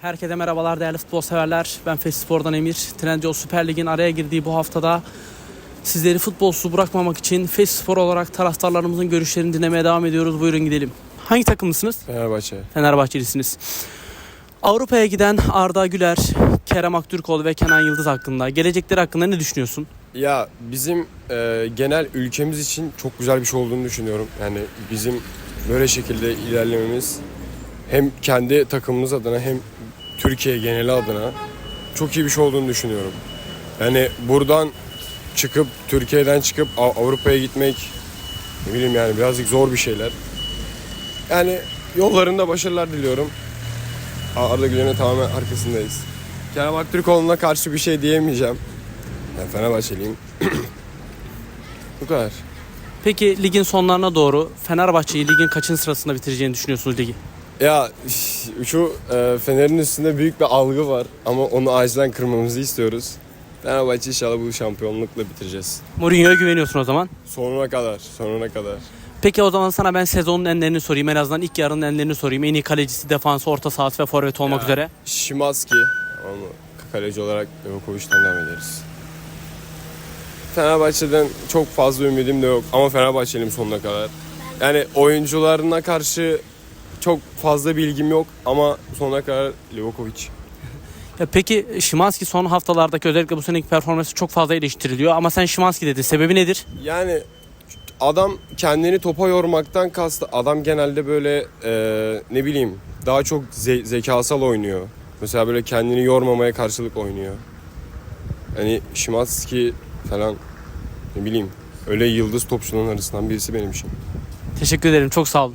Herkese merhabalar değerli futbol severler. Ben Fes Spor'dan Emir. Trendyol Süper Lig'in araya girdiği bu haftada sizleri futbolsuz bırakmamak için Fes Spor olarak taraftarlarımızın görüşlerini dinlemeye devam ediyoruz. Buyurun gidelim. Hangi takımlısınız? Fenerbahçe. Fenerbahçelisiniz. Avrupa'ya giden Arda Güler, Kerem Aktürkoğlu ve Kenan Yıldız hakkında, gelecekleri hakkında ne düşünüyorsun? Ya bizim e, genel ülkemiz için çok güzel bir şey olduğunu düşünüyorum. Yani bizim böyle şekilde ilerlememiz hem kendi takımımız adına hem Türkiye geneli adına çok iyi bir şey olduğunu düşünüyorum. Yani buradan çıkıp Türkiye'den çıkıp Av- Avrupa'ya gitmek ne bileyim yani birazcık zor bir şeyler. Yani yollarında başarılar diliyorum. Arda Güler'in tamamen arkasındayız. Kerem Aktürkoğlu'na karşı bir şey diyemeyeceğim. Ben Fenerbahçeliyim. Bu kadar. Peki ligin sonlarına doğru Fenerbahçe'yi ligin kaçıncı sırasında bitireceğini düşünüyorsunuz ligi? Ya şu e, Fener'in üstünde büyük bir algı var ama onu acilen kırmamızı istiyoruz. Fenerbahçe inşallah bu şampiyonlukla bitireceğiz. Mourinho'ya güveniyorsun o zaman. Sonuna kadar, sonuna kadar. Peki o zaman sana ben sezonun enlerini sorayım. En azından ilk yarının enlerini sorayım. En iyi kalecisi, defansı, orta sahası ve forvet olmak Ya, üzere. Şimanski, onu kaleci olarak Livakovic'den devam ederiz. Fenerbahçe'den çok fazla ümidim de yok ama Fenerbahçeliyim sonuna kadar. Yani oyuncularına karşı çok fazla bilgim yok ama sonuna kadar Livakovic. Ya peki Şimanski son haftalardaki özellikle bu seneki performansı çok fazla eleştiriliyor. Ama sen Şimanski dedin. Sebebi nedir? Yani adam kendini topa yormaktan kastı. Adam genelde böyle e, ne bileyim daha çok ze- zekasal oynuyor. Mesela böyle kendini yormamaya karşılık oynuyor. Hani Şimanski falan ne bileyim öyle yıldız topçuların arasından birisi benim için. Teşekkür ederim. Çok sağ olun.